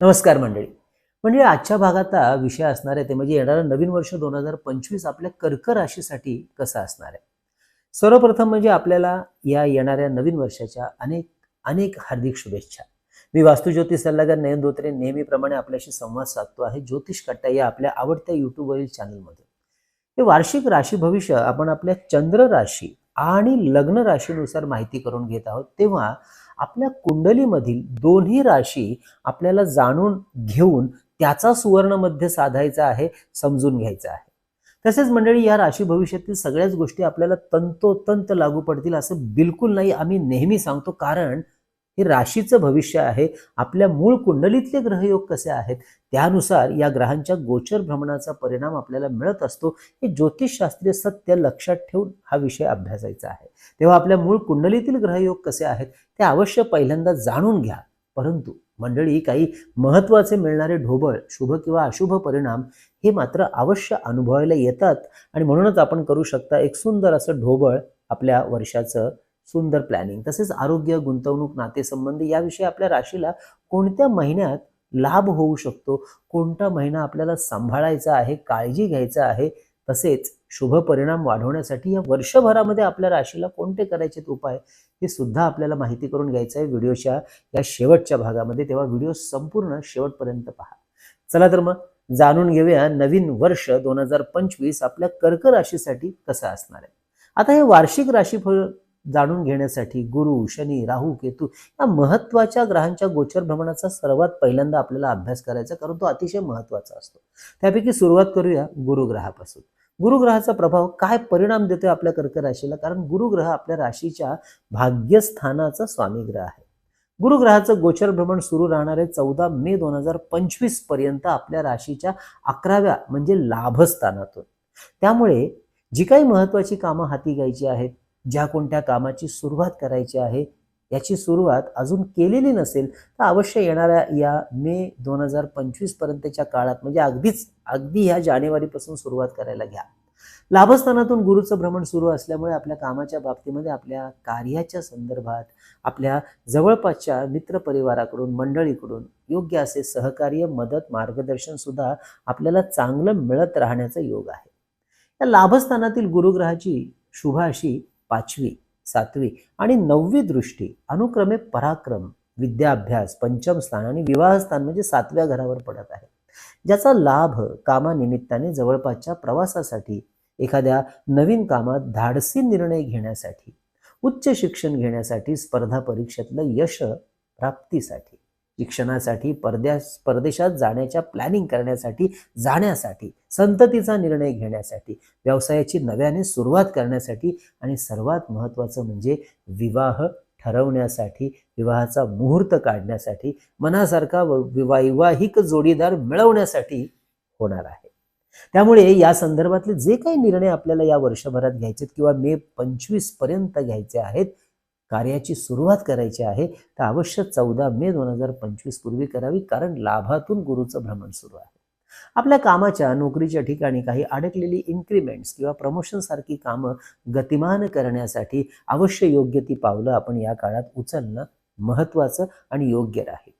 नमस्कार मंडळी. म्हणजे आजच्या भागाचा विषय असणार आहे. ते म्हणजे येणारं नवीन वर्ष दोन हजार पंचवीस आपल्या कर्क राशीसाठी कसं असणार आहे? सर्वप्रथम म्हणजे आपल्याला या येणाऱ्या नवीन वर्षाच्या अनेक अनेक हार्दिक शुभेच्छा. मी वास्तुज्योतिष सल्लागार नयन धोत्रे नेहमीप्रमाणे आपल्याशी संवाद साधतो आहे. ज्योतिष कट्टा या आपल्या आवडत्या युट्यूबवरील चॅनलमध्ये हे वार्षिक राशी भविष्य आपण आपल्या चंद्र राशी आणि लग्न राशीनुसार माहिती करून घेत आहोत. तेव्हा आपल्या कुंडलीमधील दोन्ही राशी आपल्याला जाणून घेऊन त्याचा सुवर्ण मध्य साधायचा आहे समजून घ्यायचा आहे. तसेच मंडळी या राशी भविष्यातील सगळ्याच गोष्टी आपल्याला तंतोतंत लागू पडतील असं बिलकुल नाही आम्ही नेहमी सांगतो. कारण हे राशीचं भविष्य आहे. आपल्या मूळ कुंडलीतले ग्रहयोग कसे आहेत? त्यानुसार या ग्रहांच्या गोचर भ्रमणाचा परिणाम आपल्याला मिळत असतो. हे ज्योतिषशास्त्रीय सत्य लक्षात ठेवून हा विषय अभ्यासायचा आहे. तेव्हा आपल्या मूळ कुंडलीतील ग्रहयोग कसे आहेत? ते अवश्य पहिल्यांदा जाणून घ्या. परंतु मंडळी काही महत्त्वाचे मिळणारे ढोबळ शुभ किंवा अशुभ परिणाम हे मात्र अवश्य अनुभवायला येतात. आणि म्हणूनच आपण करू शकता एक सुंदर असं ढोबळ आपल्या वर्षाचं सुंदर प्लॅनिंग तसेच आरोग्य गुंतवणूक नातेसंबंध याविषयी आपल्या राशीला कोणत्या महिन्यात लाभ होऊ शकतो? कोणता महिना आपल्याला सांभाळायचा आहे काळजी घ्यायचा आहे? तसेच शुभ परिणाम वाढवण्यासाठी या वर्षभरामध्ये आपल्या राशीला कोणते करायचे उपाय? हे सुद्धा आपल्याला माहिती करून घ्यायचं आहे व्हिडिओच्या या शेवटच्या भागामध्ये. तेव्हा व्हिडिओ संपूर्ण शेवटपर्यंत पहा. चला तर मग जाणून घेऊया नवीन वर्ष दोन हजार पंचवीस आपल्या कर्क राशीसाठी कसं असणार आहे. आता हे वार्षिक राशीफळ जाणून घेण्यासाठी गुरु शनी राहू केतू या महत्त्वाच्या ग्रहांच्या गोचर भ्रमणाचा सर्वात पहिल्यांदा आपल्याला अभ्यास करायचा कारण तो अतिशय महत्त्वाचा असतो. त्यापैकी सुरुवात करूया गुरुग्रहापासून. गुरुग्रहाचा प्रभाव काय परिणाम देतोय आपल्या कर्क राशीला? कारण गुरुग्रह आपल्या राशीच्या भाग्यस्थानाचा स्वामी ग्रह आहे. गुरुग्रहाचं गोचर भ्रमण सुरू राहणारे चौदा मे दोन हजार पंचवीसपर्यंत आपल्या राशीच्या अकराव्या म्हणजे लाभस्थानातून. त्यामुळे जी काही महत्वाची कामं हाती घ्यायची आहेत ज्या कोणत्या कामाची सुरुवात करायची आहे याची सुरुवात अजून केलेली नसेल तर अवश्य येणाऱ्या या मे दोन हजार पंचवीस पर्यंतच्या काळात म्हणजे अगदीच अगदी ह्या जानेवारीपासून सुरुवात करायला घ्या. लाभस्थानातून गुरुचं भ्रमण सुरू असल्यामुळे आपल्या कामाच्या बाबतीमध्ये आपल्या कार्याच्या संदर्भात आपल्या जवळपासच्या मित्रपरिवाराकडून मंडळीकडून योग्य असे सहकार्य मदत मार्गदर्शन सुद्धा आपल्याला चांगलं मिळत राहण्याचा योग आहे. या लाभस्थानातील गुरुग्रहाची शुभ अशी पाचवी सातवी आणि नववी दृष्टी अनुक्रमे पराक्रम विद्याभ्यास पंचम स्थान आणि विवाह स्थान म्हणजे सातव्या घरावर पडत आहे. ज्याचा लाभ कामानिमित्ताने जवळपासच्या प्रवासासाठी एखाद्या नवीन कामात धाडसी निर्णय घेण्यासाठी उच्च शिक्षण घेण्यासाठी स्पर्धा परीक्षेतलं यश प्राप्तीसाठी. शिक्षणासाठी परद्या परदेशात जाण्याच्या प्लॅनिंग करण्यासाठी जाण्यासाठी संततीचा निर्णय घेण्यासाठी व्यवसायाची नव्याने सुरुवात करण्यासाठी आणि सर्वात महत्त्वाचं म्हणजे विवाह ठरवण्यासाठी विवाहाचा मुहूर्त काढण्यासाठी मनासारखा वैवाहिक जोडीदार मिळवण्यासाठी होणार आहे. त्यामुळे या संदर्भातले जे काही निर्णय आपल्याला या वर्षभरात घ्यायचे आहेत किंवा मे पंचवीसपर्यंत घ्यायचे आहेत कार्याची सुरुवात करायची आहे तर अवश्य चौदा मे दोन हजार पंचवीस पूर्वी करावी कारण लाभातून गुरुचं भ्रमण सुरू आहे. आपल्या कामाच्या नोकरीच्या ठिकाणी काही अडकलेली इन्क्रीमेंट्स किंवा प्रमोशन सारखी कामं गतिमान करण्यासाठी अवश्य योग्य ती पावलं आपण या काळात उचलणं महत्वाचं आणि योग्य राहील.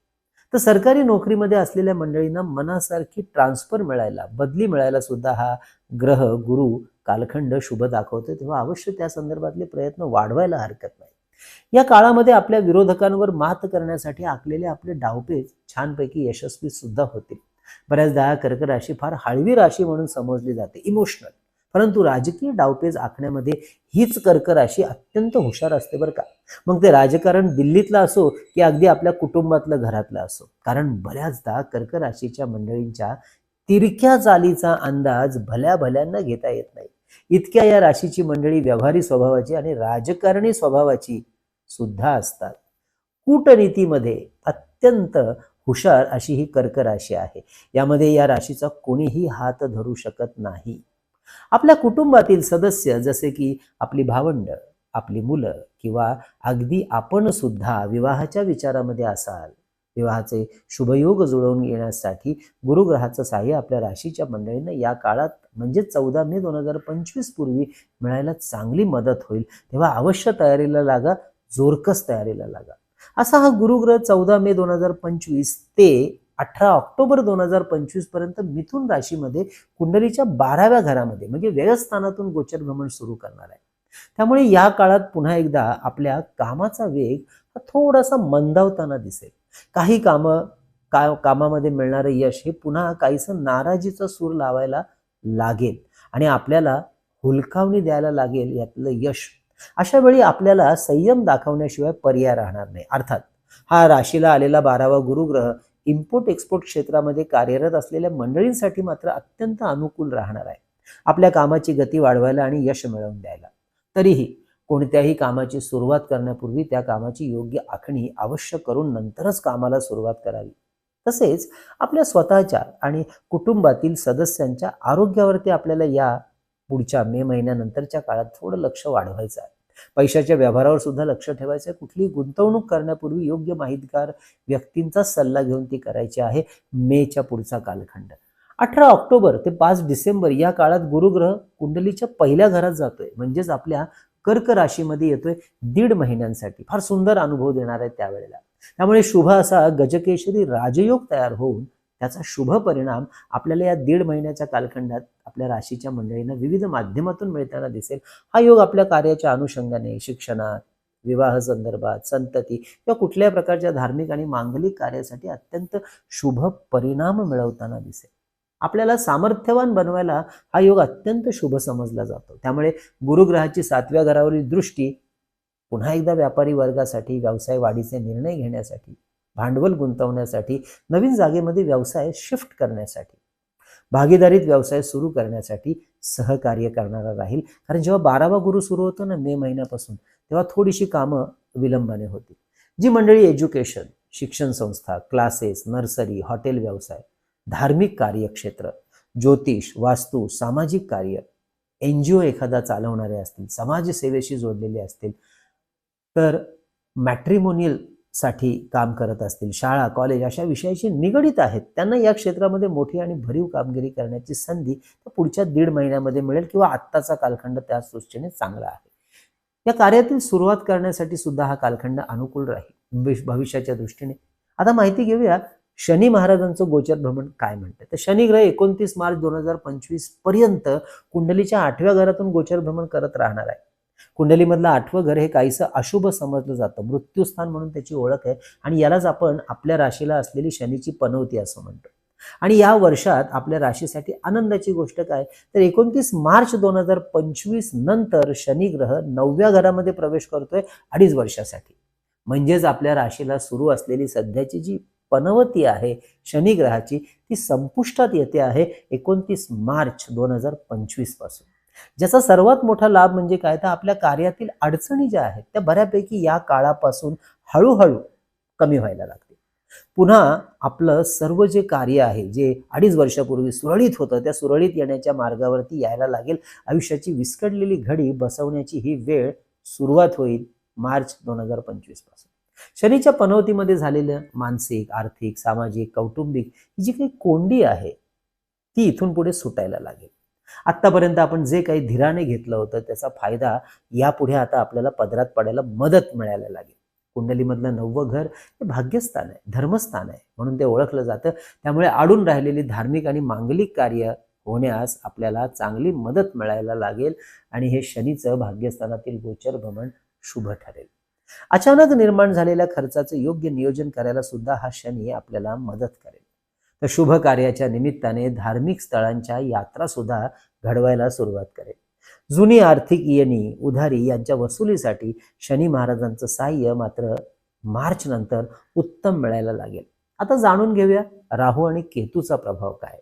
तर सरकारी नोकरीमध्ये असलेल्या मंडळींना मनासारखी ट्रान्सफर मिळायला बदली मिळायला सुद्धा हा ग्रह गुरु कालखंड शुभ दाखवतो तेव्हा अवश्य त्या संदर्भातले प्रयत्न वाढवायला हरकत नाही. या काळामध्ये आपल्या विरोधकांवर मात करण्यासाठी आखलेले आपले डावपेच छानपैकी यशस्वी सुद्धा होतील बऱ्याचदा कर्क राशी फार हळवी राशी म्हणून समजली जाते इमोशनल परंतु राजकीय डावपेज आखण्यामध्ये हीच कर्क राशी अत्यंत हुशार असते बरं का. मग ते राजकारण दिल्लीतलं असो की अगदी आपल्या कुटुंबातलं घरातलं असो. कारण बऱ्याचदा कर्क राशीच्या मंडळींच्या तिरक्या चालीचा अंदाज भल्या भल्यांना घेता येत नाही. इतक्या या राशीची मंडळी व्यवहारी स्वभावाची आणि राजकारणी स्वभावाची सुद्धा असतात. कूटनीतीमध्ये अत्यंत हुशार अशी ही कर्क राशी आहे. यामध्ये या राशीचा कोणीही हात धरू शकत नाही. आपल्या कुटुंबातील सदस्य जसे की आपली भावंड आपली मुलं किंवा अगदी आपण सुद्धा विवाहाच्या विचारामध्ये असाल विवाहाचे शुभयोग जुळवून येण्यासाठी गुरुग्रहाचं सहाय्य आपल्या राशीच्या मंडळींना या काळात म्हणजे चौदा मे दोन हजार पंचवीस पूर्वी मिळायला चांगली मदत होईल. तेव्हा अवश्य तयारीला लागा जोरकस तयारीला लागा. असा हा गुरुग्रह चौदा मे दोन हजार पंचवीस ते अठरा ऑक्टोबर दोन हजार पंचवीसपर्यंत मिथुन राशीमध्ये कुंडलीच्या बाराव्या घरामध्ये म्हणजे व्ययस्थानातून गोचर भ्रमण सुरू करणार आहे. त्यामुळे या काळात पुन्हा एकदा आपल्या कामाचा वेग हा थोडासा मंदावताना दिसेल. काही कामं का कामामध्ये मिळणारं यश हे पुन्हा काहीसं नाराजीचा सूर लावायला लागेल. आणि आपल्याला हुलकावणी द्यायला लागेल यातलं यश. अशा वेळी आपल्याला संयम दाखवण्याशिवाय पर्याय राहणार नाही. अर्थात हा राशीला आलेला बारावा गुरुग्रह इम्पोर्ट एक्सपोर्ट क्षेत्रामध्ये कार्यरत असलेल्या मंडळींसाठी मात्र अत्यंत अनुकूल राहणार आहे. आपल्या कामाची गती वाढवायला आणि यश मिळवून द्यायला. तरीही कोणत्याही कामाची सुरुवात करण्यापूर्वी त्या कामाची योग्य आखणी अवश्य करून नंतरच कामाला सुरुवात करावी. तसेच आपल्या स्वतःच्या आणि कुटुंबातील सदस्यांच्या आरोग्यावरती आपल्याला या पुढच्या मे महिन्यानंतरच्या काळात थोडं लक्ष वाढवायचं आहे. पैशाच्या व्यवहारावर सुद्धा लक्ष ठेवायचं आहे. कुठली गुंतवणूक करण्यापूर्वी योग्य माहितगार व्यक्तींचा सल्ला घेऊन ती करायची आहे मेच्या पुढचा कालखंड. अठरा ऑक्टोबर ते पाच डिसेंबर या काळात गुरुग्रह कुंडलीच्या पहिल्या घरात जातोय. म्हणजेच आपल्या कर्क राशीमध्ये येतोय दीड महिन्यांसाठी. फार सुंदर अनुभव देणार आहे त्यावेळेला. त्यामुळे शुभ असा गजकेशरी राजयोग तयार होऊन त्याचा शुभ परिणाम आपल्याला या दीड महिन्याच्या कालखंडात आपल्या राशीच्या मंडळींना विविध माध्यमातून मिळताना दिसेल. हा योग आपल्या कार्याच्या अनुषंगाने शिक्षणात विवाह संदर्भात संतती किंवा कुठल्याही प्रकारच्या धार्मिक आणि मांगलिक कार्यासाठी अत्यंत शुभ परिणाम मिळवताना दिसेल. आपल्याला सामर्थ्यवान बनवायला हा योग अत्यंत शुभ समजला जातो. त्यामुळे गुरुग्रहाची सातव्या घरावरील दृष्टी पुन्हा एकदा व्यापारी वर्गासाठी व्यवसाय वाढीचे निर्णय घेण्यासाठी भांडवल गुंतवण्यासाठी नवीन जागेमध्ये व्यवसाय शिफ्ट करण्यासाठी भागीदारीत व्यवसाय सुरू करण्यासाठी सहकार्य करणारा राहील. कारण जेव्हा बारावा गुरु सुरू होतो ना मे महिन्यापासून तेव्हा थोडीशी कामं विलंबाने होती. जी मंडळी एज्युकेशन शिक्षण संस्था क्लासेस नर्सरी हॉटेल व्यवसाय धार्मिक कार्यक्षेत्र ज्योतिष वास्तू सामाजिक कार्य एन जी ओ एखादा चालवणारे असतील समाजसेवेशी जोडलेले असतील तर मॅट्रिमोनियलसाठी काम करत असतील शाळा कॉलेज अशा विषयाशी निगडीत आहेत त्यांना या क्षेत्रामध्ये मोठी आणि भरीव कामगिरी करण्याची संधी पुढच्या दीड महिन्यामध्ये मिळेल किंवा आत्ताचा कालखंड त्या दृष्टीने चांगला आहे. या कार्यातील सुरुवात करण्यासाठी सुद्धा हा कालखंड अनुकूल राहील भविष्याच्या दृष्टीने. आता माहिती घेऊया शनी महाराजांचं गोचर भ्रमण काय म्हणतं? तर शनी ग्रह एकोणतीस मार्च दोन हजार पंचवीसपर्यंत कुंडलीच्या आठव्या घरातून गोचर भ्रमण करत राहणार आहे. कुंडलीमधलं आठवं घर हे काहीसं अशुभ समजलं जातं. मृत्यूस्थान म्हणून त्याची ओळख आहे आणि यालाच आपण आपल्या राशीला असलेली शनीची पनवती असं म्हणतो. आणि या वर्षात आपल्या राशीसाठी आनंदाची गोष्ट काय? तर एकोणतीस मार्च दोन हजार पंचवीस नंतर शनी ग्रह नवव्या घरामध्ये प्रवेश करतोय अडीच वर्षासाठी. म्हणजेच आपल्या राशीला सुरू असलेली सध्याची जी पनवती आहे शनिग्रहाची ती संपुष्टात येते आहे एकोणतीस मार्च दोन हजार पंचवीसपासून. ज्याचा सर्वात मोठा लाभ म्हणजे काय? तर आपल्या कार्यातील अडचणी ज्या आहेत त्या बऱ्यापैकी या काळापासून हळूहळू कमी व्हायला लागते पुन्हा आपलं सर्व जे कार्य आहे जे अडीच वर्षापूर्वी सुरळीत होतं त्या सुरळीत येण्याच्या मार्गावरती यायला लागेल. आयुष्याची विस्कडलेली घडी बसवण्याची ही वेळ सुरुवात होईल मार्च दोन हजार पंचवीसपासून. शनीच्या पनवतीमध्ये झालेलं मानसिक आर्थिक सामाजिक कौटुंबिक ही जी काही कोंडी आहे ती इथून पुढे सुटायला लागेल. आत्तापर्यंत आपण जे काही धीराने घेतलं होतं त्याचा फायदा यापुढे आता आपल्याला पदरात पडायला मदत मिळायला लागेल. कुंडलीमधलं नववं घर हे भाग्यस्थान आहे धर्मस्थान आहे म्हणून ते ओळखलं जातं. त्यामुळे आडून राहिलेली धार्मिक आणि मांगलिक कार्य होण्यास आपल्याला चांगली मदत मिळायला लागेल आणि हे शनीचं भाग्यस्थानातील गोचर भ्रमण शुभ ठरेल. अचानक निर्माण झालेल्या खर्चाचं योग्य नियोजन करायला सुद्धा हा शनी आपल्याला मदत करेल. तर शुभ कार्याच्या निमित्ताने धार्मिक स्थळांच्या यात्रा सुद्धा घडवायला सुरुवात करेल. जुनी आर्थिक येणी उधारी यांच्या वसुलीसाठी शनी महाराजांचं साह्य मात्र मार्च नंतर उत्तम मिळायला लागेल. आता जाणून घेऊया राहू आणि केतूचा प्रभाव काय?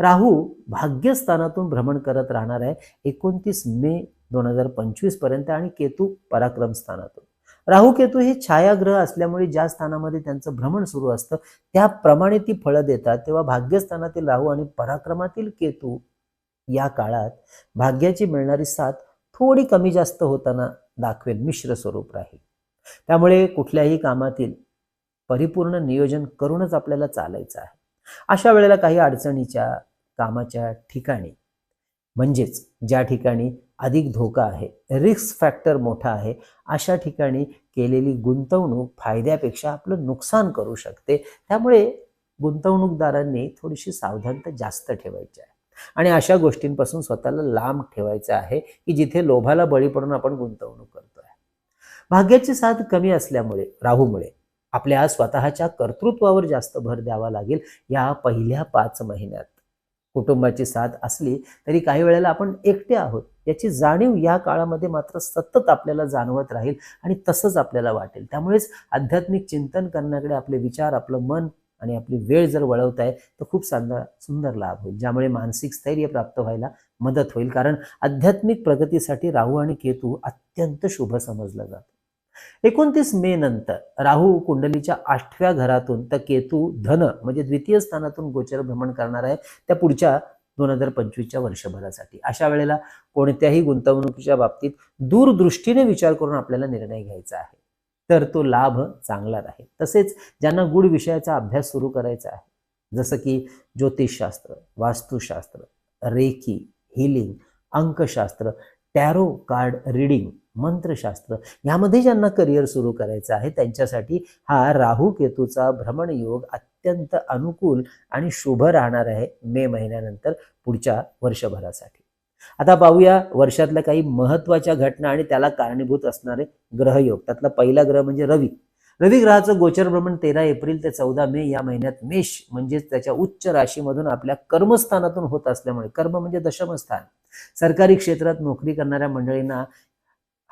राहू भाग्यस्थानातून भ्रमण करत राहणार आहे एकोणतीस मे दोन हजार पंचवीसपर्यंत आणि केतू पराक्रम स्थानातून. राहू केतू हे छायाग्रह असल्यामुळे ज्या स्थानामध्ये त्यांचं भ्रमण सुरू असतं त्याप्रमाणे ती फळं देतात. तेव्हा भाग्यस्थानातील राहू आणि पराक्रमातील केतू या काळात भाग्याची मिळणारी साथ थोडी कमी जास्त होताना दाखवेल मिश्र स्वरूप राहील. त्यामुळे कुठल्याही कामातील परिपूर्ण नियोजन करूनच आपल्याला चालायचं आहे. अशा वेळेला काही अडचणीच्या कामाच्या ठिकाणी म्हणजेच ज्या ठिकाणी अधिक धोका आहे. रिस्क फॅक्टर मोठा आहे. अशा ठिकाणी केलेली गुंतवणूक फायद्यापेक्षा आपलं नुकसान करू शकते. त्यामुळे गुंतवणूकदारांनी थोडीशी सावधानता जास्त ठेवायची आहे. आणि अशा गोष्टींपासून स्वतःला लांब ठेवायचं आहे की जिथे लोभाला बळी पडून आपण गुंतवणूक करतोय. भाग्याची साथ कमी असल्यामुळे राहूमुळे आपल्या स्वतःच्या कर्तृत्वावर जास्त भर द्यावा लागेल या पहिल्या पाच महिन्यात. कुटुंबाची साथ असली तरी काही वेळेला आपण एकटे आहोत. याची जाणीव या काळामध्ये मात्र सतत आपल्याला जाणवत राहील आणि तसंच आपल्याला वाटेल. त्यामुळेच आध्यात्मिक चिंतन करण्याकडे आपले विचार आपलं मन आणि आपली वेळ जर वळवत आहे तर खूप सुंदर सुंदर लाभ होईल. ज्यामुळे मानसिक स्थैर्य प्राप्त व्हायला मदत होईल. कारण आध्यात्मिक प्रगतीसाठी राहू आणि केतू अत्यंत शुभ समजलं जातं. एकोणतीस मे नंतर राहू कुंडलीच्या आठव्या घरातून तर केतू धन म्हणजे द्वितीय स्थानातून गोचर भ्रमण करणार आहे त्या पुढच्या दोन हजार पंचवीसच्या वर्षभरासाठी. अशा वेळेला कोणत्याही गुंतवणुकीच्या बाबतीत दूरदृष्टीने विचार करून आपल्याला निर्णय घ्यायचा आहे. तर तो लाभ चांगला राहील तसेच ज्यांना गुढ विषयाचा अभ्यास सुरू करायचा आहे जसं की ज्योतिषशास्त्र वास्तुशास्त्र रेखी हिलिंग अंकशास्त्र टॅरो कार्ड रिडिंग मंत्रशास्त्र. यामध्ये ज्यांना करिअर सुरू करायचं आहे त्यांच्यासाठी हा राहू केतूचा भ्रमण योग अत्यंत अनुकूल आणि शुभ राहणार आहे मे महिन्यानंतर पुढच्या वर्षभरासाठी. आता पाहूया वर्षातल्या काही महत्त्वाच्या घटना आणि त्याला कारणीभूत असणारे ग्रहयोग. त्यातला पहिला ग्रह म्हणजे रवी. रवी ग्रहाचं गोचर भ्रमण तेरा एप्रिल ते चौदा मे या महिन्यात मेष म्हणजेच त्याच्या उच्च राशीमधून आपल्या कर्मस्थानातून होत असल्यामुळे कर्म म्हणजे दशमस्थान. सरकारी क्षेत्रात नोकरी करणाऱ्या मंडळींना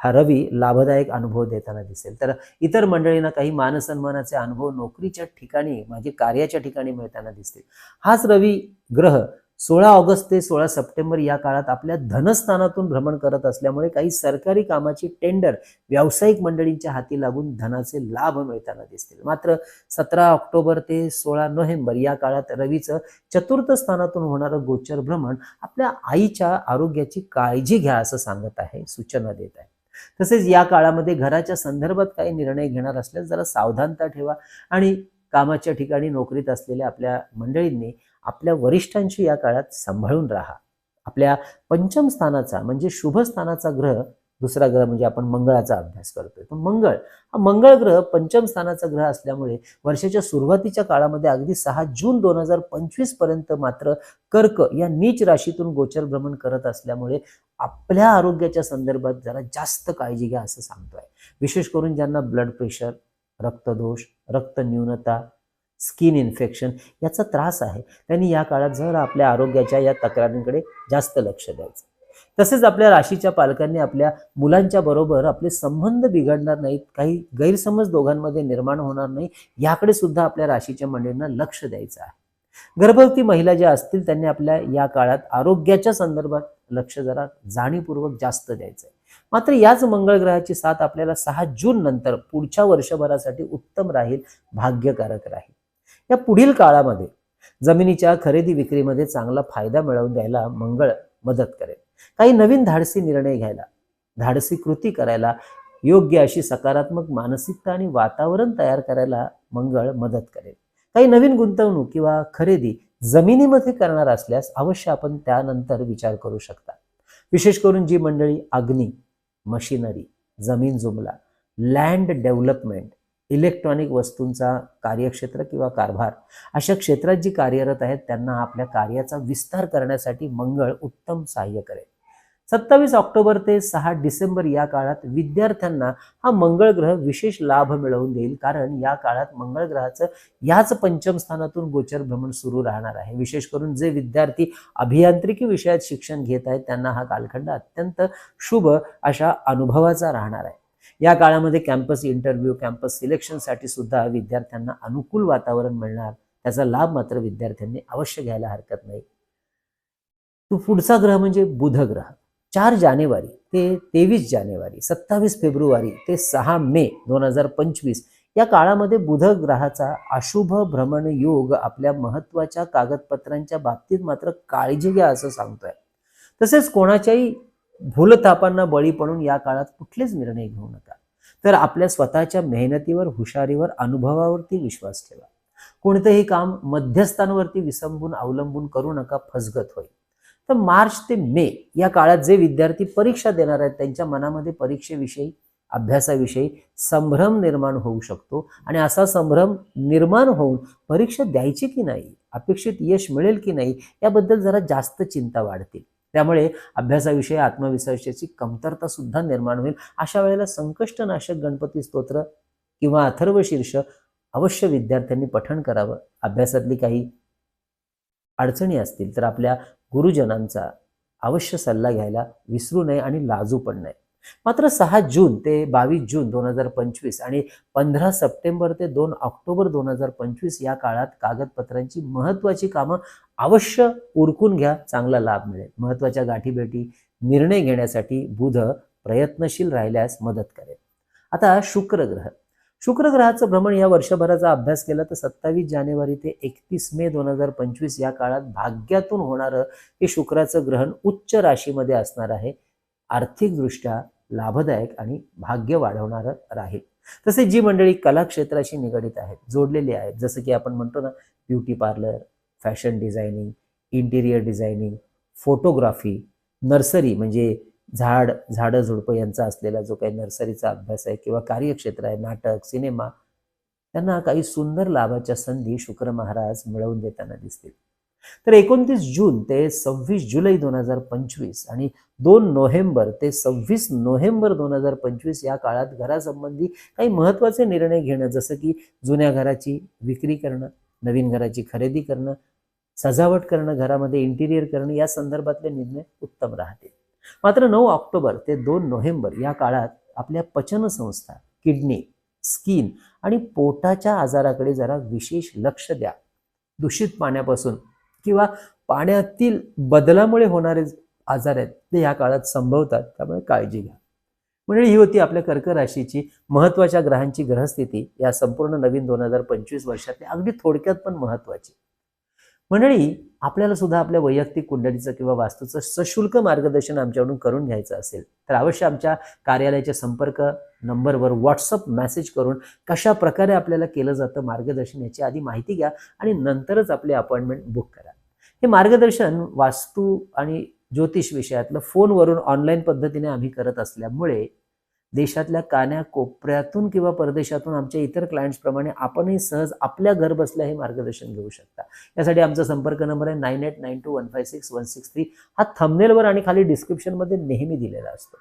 हा रवी लाभदायक अनुभव देताना दिसेल. तर इतर मंडळींना काही मानसन्मानाचे अनुभव नोकरीच्या ठिकाणी म्हणजे कार्याच्या ठिकाणी मिळताना दिसतील. हाच रवी ग्रह सोळा ऑगस्ट ते सोळा सप्टेंबर या काळात आपल्या धनस्थानातून भ्रमण करत असल्यामुळे काही सरकारी कामाची टेंडर व्यावसायिक मंडळींच्या हाती लागून धनाचे लाभ मिळताना दिसतील. मात्र सतरा ऑक्टोबर ते सोळा नोव्हेंबर या काळात रवीचं चतुर्थ स्थानातून होणारं गोचर भ्रमण आपल्या आईच्या आरोग्याची काळजी घ्या असं सांगत आहे सूचना देत आहे. तसेच या काळामध्ये घराच्या संदर्भात काही निर्णय घेणार असल्यास जरा सावधानता ठेवा. आणि कामाच्या ठिकाणी नोकरीत असलेल्या आपल्या मंडळींनी आपल्या वरिष्ठांशी या काळात सांभाळून राहा. आपल्या पंचम स्थानाचा म्हणजे शुभ स्थानाचा ग्रह दुसरा ग्रह म्हणजे आपण मंगळाचा अभ्यास करतोय. तर मंगळ हा मंगळ ग्रह पंचम स्थानाचा ग्रह असल्यामुळे वर्षाच्या सुरुवातीच्या काळामध्ये अगदी सहा जून दोन हजार पंचवीसपर्यंत मात्र कर्क या नीच राशीतून गोचर भ्रमण करत असल्यामुळे आपल्या आरोग्याच्या संदर्भात जरा जास्त काळजी घ्या असं सांगतोय. विशेष करून ज्यांना ब्लड प्रेशर रक्तदोष रक्त न्यूनता स्किन इन्फेक्शन याचा त्रास आहे. त्यांनी या काळात जर आपल्या आरोग्याच्या या तक्रारींकडे जास्त लक्ष द्यायचं. तसेच आपल्या राशीच्या पालकांनी आपल्या मुलांच्या बरोबर आपले संबंध बिघडणार नाहीत काही गैरसमज दोघांमध्ये निर्माण होणार नाही याकडे सुद्धा आपल्या राशीच्या मंडळींना लक्ष द्यायचं आहे. गर्भवती महिला ज्या असतील त्यांनी आपल्या या काळात आरोग्याच्या संदर्भात लक्ष जरा जाणीवपूर्वक जास्त द्यायचं आहे. मात्र याच मंगळ ग्रहाची साथ आपल्याला सहा जून नंतर पुढच्या वर्षभरासाठी उत्तम राहील भाग्यकारक राहील. या पुढील काळामध्ये जमिनीच्या खरेदी विक्रीमध्ये चांगला फायदा मिळवून द्यायला मंगळ मदत करेल. काही नवीन धाडसी निर्णय घ्यायला धाडसी कृती करायला योग्य अशी सकारात्मक मानसिकता आणि वातावरण तयार करायला मंगळ मदत करेल. काही नवीन गुंतवणूक किंवा खरेदी जमिनीमध्ये करणार असल्यास अवश्य आपण त्यानंतर विचार करू शकता. विशेष करून जी मंडळी अग्नी मशिनरी जमीन जुमला लँड डेव्हलपमेंट इलेक्ट्रॉनिक वस्तूंचा कार्यक्षेत्र किंवा कारभार अशा क्षेत्रात जी कार्यरत आहेत त्यांना आपल्या कार्याचा विस्तार करण्यासाठी मंगळ उत्तम सहाय्य करेल. सत्तावीस ऑक्टोबर ते सहा डिसेंबर या काळात विद्यार्थ्यांना हा मंगळ ग्रह विशेष लाभ मिळवून देईल कारण या काळात मंगळ ग्रहाचं याच पंचम स्थानातून गोचर भ्रमण सुरू राहणार आहे. विशेष करून जे विद्यार्थी अभियांत्रिकी विषयात शिक्षण घेत आहेत त्यांना हा कालखंड अत्यंत शुभ अशा अनुभवाचा राहणार आहे. या काळामध्ये कॅम्पस इंटरव्ह्यू कॅम्पस सिलेक्शनसाठी सुद्धा विद्यार्थ्यांना अनुकूल वातावरण मिळणार. त्याचा लाभ मात्र विद्यार्थ्यांनी अवश्य घ्यायला हरकत नाही. तो पुढचा ग्रह म्हणजे बुध ग्रह चार जानेवारी ते तेवीस जानेवारी सत्तावीस फेब्रुवारी ते सहा मे दोन हजार पंचवीस या काळामध्ये बुध ग्रहाचा अशुभ भ्रमण योग आपल्या महत्त्वाच्या कागदपत्रांच्या बाबतीत मात्र काळजी घ्या असं सांगतोय. तसेच कोणाच्याही भूलतापांना बळी पडून या काळात कुठलेच निर्णय घेऊ नका. तर आपल्या स्वतःच्या मेहनतीवर हुशारीवर अनुभवावरती विश्वास ठेवा. कोणतंही काम मध्यस्थांवरती विसंबून अवलंबून करू नका फसगत होईल तर मार्च ते मे या काळात जे विद्यार्थी परीक्षा देणार आहेत त्यांच्या मनामध्ये परीक्षेविषयी अभ्यासाविषयी संभ्रम निर्माण होऊ शकतो आणि असा संभ्रम निर्माण होऊन परीक्षा द्यायची की नाही अपेक्षित यश मिळेल की नाही याबद्दल जरा जास्त चिंता वाढतील. त्यामुळे अभ्यासाविषयी आत्मविश्वासाची कमतरता सुद्धा निर्माण होईल. अशा वेळेला संकष्टनाशक गणपती स्तोत्र किंवा अथर्व शीर्ष अवश्य विद्यार्थ्यांनी पठण करावं. अभ्यासातली काही अडचणी असतील तर आपल्या गुरुजनांचा अवश्य सल्ला घ्यायला विसरू नये आणि लाजू पण नये. मात्र सहा जून ते बावीस जून दोन हजार पंचवीस आणि पंधरा सप्टेंबर ते दोन ऑक्टोबर दोन हजार पंचवीस या काळात कागदपत्रांची महत्त्वाची कामं अवश्य उरकून घ्या चांगला लाभ मिळेल. महत्त्वाच्या गाठीभेटी निर्णय घेण्यासाठी बुध प्रयत्नशील राहिल्यास मदत करेल. आता शुक्र ग्रह. शुक्र ग्रहाचं भ्रमण या वर्षभराचा अभ्यास केला तर सत्तावीस जानेवारी ते एकतीस मे दोन हजार पंचवीस या काळात भाग्यातून होणारं हे शुक्राचं ग्रहण उच्च राशीमध्ये असणार आहे. आर्थिकदृष्ट्या लाभदायक आणि भाग्य वाढवणारं राहील. तसे जी मंडळी कला क्षेत्राशी निगडित आहेत जोडलेली आहेत जसं की आपण म्हणतो ना beauty parlour fashion designing interior designing photography nursery म्हणजे झाड झाडं झुडपं यांचा असलेला जो काही नर्सरीचा अभ्यास आहे किंवा कार्यक्षेत्र आहे नाटक सिनेमा त्यांना काही सुंदर लाभाच्या संधी शुक्र महाराज मिळवून देताना दिसतील. तर एकोणतीस जून ते सव्वीस जुलै दोन हजार पंचवीस आणि दोन नोव्हेंबर ते सव्वीस नोव्हेंबर दोन हजार पंचवीस या काळात घरासंबंधी काही महत्त्वाचे निर्णय घेणं जसं की जुन्या घराची विक्री करणं नवीन घराची खरेदी करणं सजावट करणं घरामध्ये इंटिरियर करणं या संदर्भातले निर्णय उत्तम राहतील. मात्र नऊ ऑक्टोबर ते दोन नोव्हेंबर या काळात आपल्या पचनसंस्था किडनी स्किन आणि पोटाच्या आजाराकडे जरा विशेष लक्ष द्या. दूषित पाण्यापासून किंवा पाण्यातील बदलामुळे होणारे आजार आहेत ते या काळात संभवतात. त्यामुळे काळजी घ्या. म्हणजे ही होती आपल्या कर्क राशीची महत्त्वाच्या ग्रहांची ग्रहस्थिती. या संपूर्ण नवीन दोन हजार पंचवीस वर्षातली अगदी थोडक्यात पण महत्वाची मंडळी आपल्याला सुद्धा आपल्या वैयक्तिक कुंडलीचं किंवा वास्तूचं सशुल्क मार्गदर्शन आमच्याकडून करून घ्यायचं असेल तर अवश्य आमच्या कार्यालयाच्या संपर्क नंबरवर व्हॉट्सअप मेसेज करून कशा प्रकारे आपल्याला केलं जातं मार्गदर्शन याची आधी माहिती घ्या आणि नंतरच आपली अपॉइंटमेंट बुक करा. हे मार्गदर्शन वास्तू आणि ज्योतिष विषयातलं फोनवरून ऑनलाईन पद्धतीने आम्ही करत असल्यामुळे देशातल्या कान्या कोपऱ्यातून किंवा परदेशातून आमच्या इतर क्लायंट्सप्रमाणे आपणही सहज आपल्या घर बसल्या हे मार्गदर्शन घेऊ शकता. यासाठी आमचा संपर्क नंबर आहे nine eight nine two one five six one six three हा थंबनेलवर आणि खाली डिस्क्रिप्शनमध्ये नेहमी दिलेला असतो.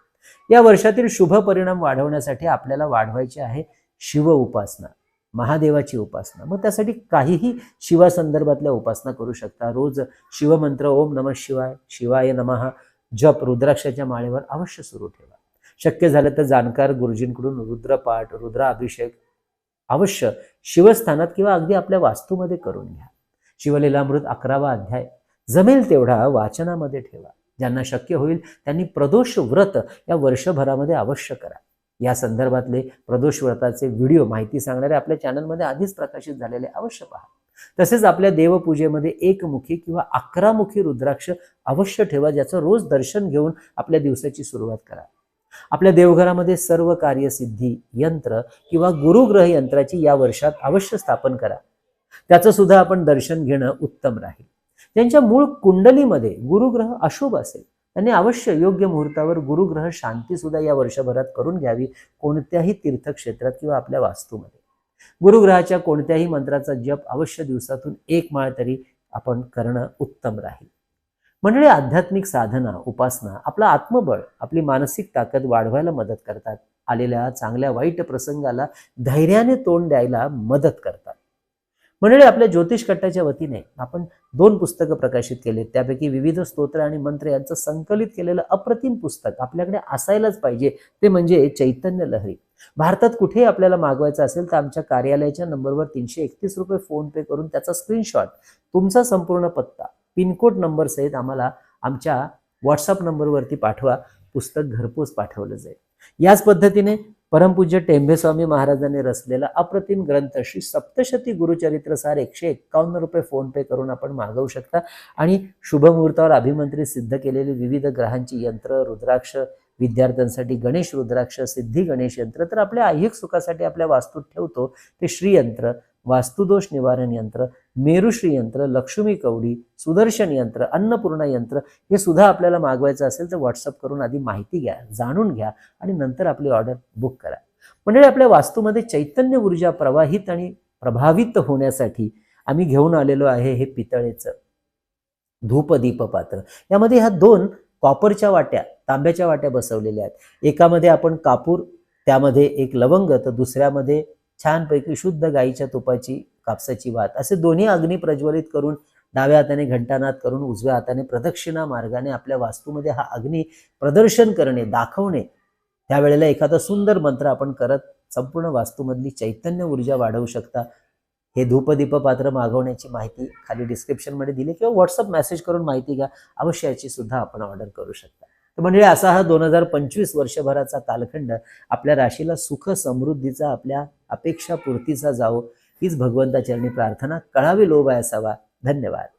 या वर्षातील शुभ परिणाम वाढवण्यासाठी आपल्याला वाढवायचे आहे शिव उपासना महादेवाची उपासना. मग त्यासाठी काहीही शिवासंदर्भातल्या उपासना करू शकता. रोज शिवमंत्र ओम नम शिवाय शिवाय नमः जप रुद्राक्षाच्या माळेवर अवश्य सुरू ठेवा. शक्य झालं तर जाणकार गुरुजींकडून रुद्रपाठ रुद्राभिषेक अवश्य शिवस्थानात किंवा अगदी आपल्या वास्तूमध्ये करून घ्या. शिवलीलामृत अकरावा अध्याय. जमेल तेवढा वाचनामध्ये ठेवा. ज्यांना शक्य होईल त्यांनी प्रदोष व्रत या वर्षभरामध्ये अवश्य करा. या संदर्भातले प्रदोष व्रताचे व्हिडिओ माहिती सांगणारे आपल्या चॅनलमध्ये आधीच प्रकाशित झालेले अवश्य पहा. तसेच आपल्या देवपूजेमध्ये एकमुखी किंवा अकरामुखी रुद्राक्ष अवश्य ठेवा ज्याचं रोज दर्शन घेऊन आपल्या दिवसाची सुरुवात करा. आपल्या देवघरामध्ये सर्व कार्यसिद्धी यंत्र किंवा गुरुग्रह यंत्राची या वर्षात अवश्य स्थापन करा. त्याचं सुद्धा आपण दर्शन घेणं उत्तम राहील. त्यांच्या मूळ कुंडलीमध्ये गुरुग्रह अशुभ असेल. त्यांनी अवश्य योग्य मुहूर्तावर गुरुग्रह शांती सुद्धा या वर्षभरात करून घ्यावी कोणत्याही तीर्थक्षेत्रात किंवा आपल्या वास्तूमध्ये. गुरुग्रहाच्या कोणत्याही मंत्राचा जप अवश्य दिवसातून एक माळ तरी आपण करणं उत्तम राहील. मंडळी आध्यात्मिक साधना उपासना आपलं आत्मबळ आपली मानसिक ताकद वाढवायला मदत करतात. आलेल्या चांगल्या वाईट प्रसंगाला धैर्याने तोंड द्यायला मदत करतात. मंडळी आपल्या ज्योतिष कट्टाच्या वतीने आपण दोन पुस्तकं प्रकाशित केलेत. त्यापैकी विविध स्तोत्र आणि मंत्र यांचं संकलित केलेलं अप्रतिम पुस्तक आपल्याकडे असायलाच पाहिजे. ते म्हणजे चैतन्य लहरी. भारतात कुठेही आपल्याला मागवायचं असेल तर आमच्या कार्यालयाच्या नंबरवर तीनशे एकतीस रुपये फोन पे करून त्याचा स्क्रीनशॉट तुमचा संपूर्ण पत्ता पिनकोड नंबर सहित आम्हाला आमच्या व्हॉट्सअप नंबरवरती पाठवा पुस्तक घरपोच पाठवलं जाईल. याच पद्धतीने परमपूज्य टेंभेस्वामी महाराजांनी रचलेला अप्रतिम ग्रंथ श्री सप्तशती गुरुचरित्र सार एकशे एक्कावन्न रुपये फोनपे करून आपण मागवू शकता. आणि शुभमुहूर्तावर अभिमंत्री सिद्ध केलेली विविध ग्रहांची यंत्र रुद्राक्ष विद्यार्थ्यांसाठी गणेश रुद्राक्ष सिद्धी गणेश यंत्र तर आपल्या ऐहिक सुखासाठी आपल्या वास्तूत ठेवतो ते श्रीयंत्र वास्तुदोष निवारण यंत्र मेरुश्री यंत्र लक्ष्मी कवडी सुदर्शन यंत्र अन्नपूर्णा यंत्र हे सुद्धा आपल्याला मागवायचं असेल तर व्हॉट्सअप करून आधी माहिती घ्या जाणून घ्या आणि नंतर आपली ऑर्डर बुक करा. म्हणजे आपल्या वास्तूमध्ये चैतन्य ऊर्जा प्रवाहित आणि प्रभावित होण्यासाठी आम्ही घेऊन आलेलो आहे हे पितळेचं धूपदीप पात्र. यामध्ये ह्या दोन कॉपरच्या वाट्या तांब्याच्या वाट्या बसवलेल्या आहेत. एकामध्ये आपण कापूर त्यामध्ये एक लवंग तर दुसऱ्यामध्ये छानपैकी शुद्ध गाईच्या तुपाची कापसाची वात असे दोन्ही अग्नी प्रज्वलित करून डाव्या हाताने घंटानाद करून उजव्या हाताने प्रदक्षिणा मार्गाने आपल्या वास्तूमध्ये हा अग्नी प्रदर्शन करणे दाखवणे त्यावेळेला एखादा सुंदर मंत्र आपण करत संपूर्ण वास्तूमधली चैतन्य ऊर्जा वाढवू शकता. हे धूपदीप पात्र मागवण्याची माहिती खाली डिस्क्रिप्शनमध्ये दिली किंवा व्हॉट्सअप मेसेज करून माहिती घ्या. अवश्य याची सुद्धा आपण ऑर्डर करू शकता. तर म्हणजे असा हा दोन हजार पंचवीस वर्षभराचा कालखंड आपल्या राशीला सुख समृद्धीचा आपल्या अपेक्षा पूर्तीचा जावो. हीच भगवंताचरणी प्रार्थना. कळावी लोभ असावा. धन्यवाद.